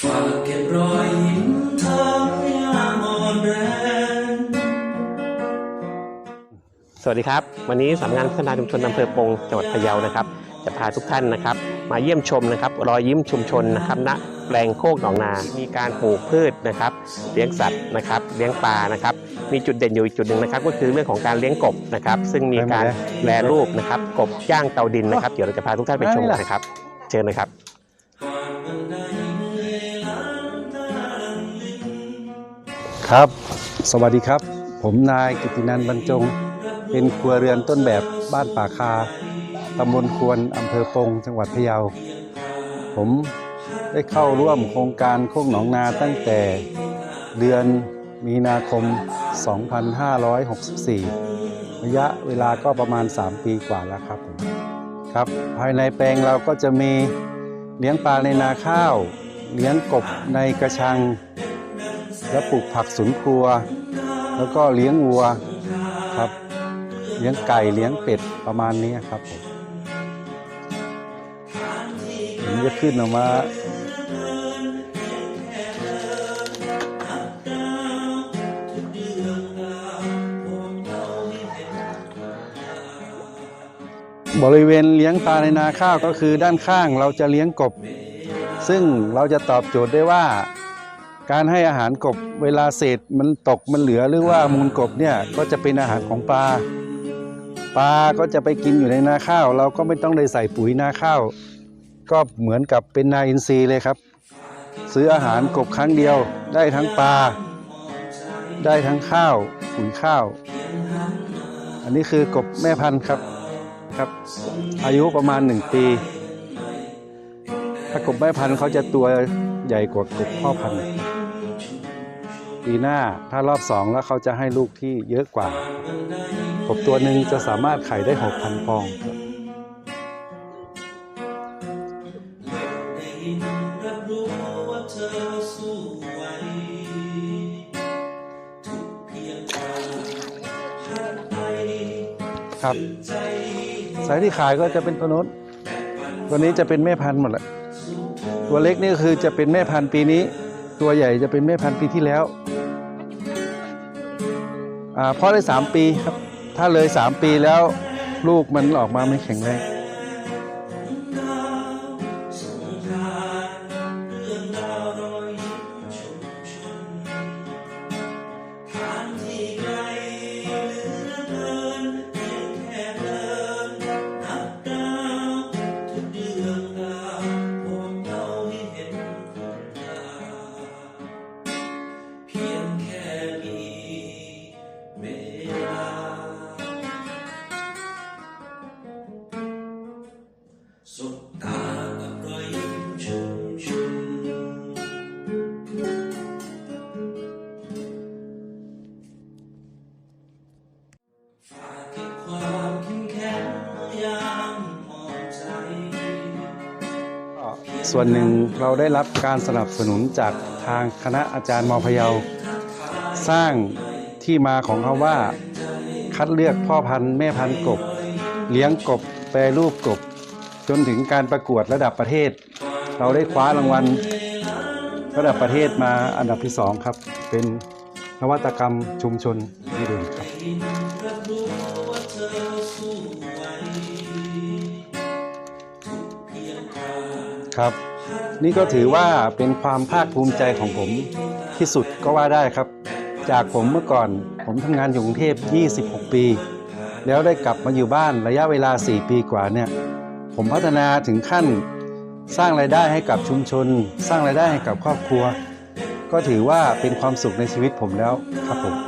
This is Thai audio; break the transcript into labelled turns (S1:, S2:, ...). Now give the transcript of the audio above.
S1: ฝากเก็บรอยยิ้มทางยามอ่อนแรง
S2: สวัสดีครับ วันนี้สำนักงานพัฒนาชุมชนอำเภอปงจังหวัดพะเยานะครับ จะพาทุกท่านนะครับ มาเยี่ยมชมนะครับรอยยิ้มชุมชนนะครับณแปลงโคกหนองนา มีการปลูกพืชนะครับ เลี้ยงสัตว์นะครับ เลี้ยงปลานะครับ มีจุดเด่นอยู่อีกจุดหนึ่งนะครับ ก็คือเรื่องของการเลี้ยงกบนะครับ ซึ่งมีการแปรรูปนะครับ กบย่างเตาดินนะครับ เดี๋ยวเราจะพาทุกท่านไปชมกันนะครับ เชิญนะครับ
S3: ครับ สวัสดีครับ ผมนายกิตินันท์บรรจง เป็นครัวเรือนต้นแบบบ้านป่าคา ตำบลควนอำเภอปงจังหวัดพะเยา ผมได้เข้าร่วมโครงการโคกหนองนาตั้งแต่เดือนมีนาคม 2564 ระยะเวลาก็ประมาณ 3 ปีกว่าแล้วครับผมครับ ภายในแปลงเราก็จะมีเลี้ยงปลาในนาข้าว เลี้ยงกบในกระชัง และปลูกผักสวนครัว แล้วก็เลี้ยงวัวครับ เลี้ยงไก่เลี้ยงเป็ดประมาณนี้ครับผม ผมจะขึ้นออกมาบริเวณเลี้ยงปลาในนาข้าวก็คือด้านข้างเราจะเลี้ยงกบ ซึ่งเราจะตอบโจทย์ได้ว่า การให้อาหารกบเวลาเศษมันตกมันเหลือหรือว่ามูลกบเนี่ยก็จะเป็นอาหารของปลา ปลาก็จะไปกินอยู่ในนาข้าว เราก็ไม่ต้องได้ใส่ปุ๋ยนาข้าว ก็เหมือนกับเป็นนาอินทรีย์เลยครับ ซื้ออาหารกบครั้งเดียว ได้ทั้งปลา ได้ทั้งข้าวปุ๋ยข้าว อันนี้คือกบแม่พันธุ์ครับครับ อายุประมาณ 1 ปี ถ้ากบแม่พันธุ์เขาจะตัวใหญ่กว่ากบพ่อพันธุ์ปีหน้าถ้ารอบสองแล้วเขาจะให้ลูกที่เยอะกว่า กบตัวหนึ่งจะสามารถไข่ได้ 6,000ฟอง รับ
S1: รู้ว่าเธอสู้ไหวทุกเพียงทางผ่านไป
S3: ครับ
S1: ใจ
S3: สายที่ขายก็จะเป็นตัวนู้นตัวนี้จะเป็นแม่พันธุ์หมดแหละตัวเล็กนี่ก็คือจะเป็นแม่พันธุ์ปีนี้ ตัวใหญ่จะเป็นแม่พันธุ์ปีที่แล้วอ่าเพราะได้สามปีครับ ถ้าเลยสามปีแล้วลูกมันออกมาไม่แข็งแรง
S1: ส่วนหนึ่งเรา
S3: ได้รับการสนับสนุนจากทางคณะอาจารย์มพยาสร้างที่มาของคำว่า คัดเลือกพ่อพันธุ์แม่พันธุ์กบ เลี้ยงกบแปรรูปกบ จนถึงการประกวดระดับประเทศ เราได้คว้ารางวัลระดับประเทศมาอันดับที่สองครับ เป็นนวัตกรรมชุมชนดีเด่นครับ ครับ นี่ก็ถือว่าเป็นความภาคภูมิใจของผมที่สุดก็ว่าได้ครับ จากผมเมื่อก่อนผมทำงานอยู่กรุงเทพ 26 ปี แล้วได้กลับมาอยู่บ้านระยะเวลา 4 ปีกว่าเนี่ย ผมพัฒนาถึงขั้นสร้างรายได้ให้กับชุมชน สร้างรายได้ให้กับครอบครัว ก็ถือว่าเป็นความสุขในชีวิตผมแล้วครับผม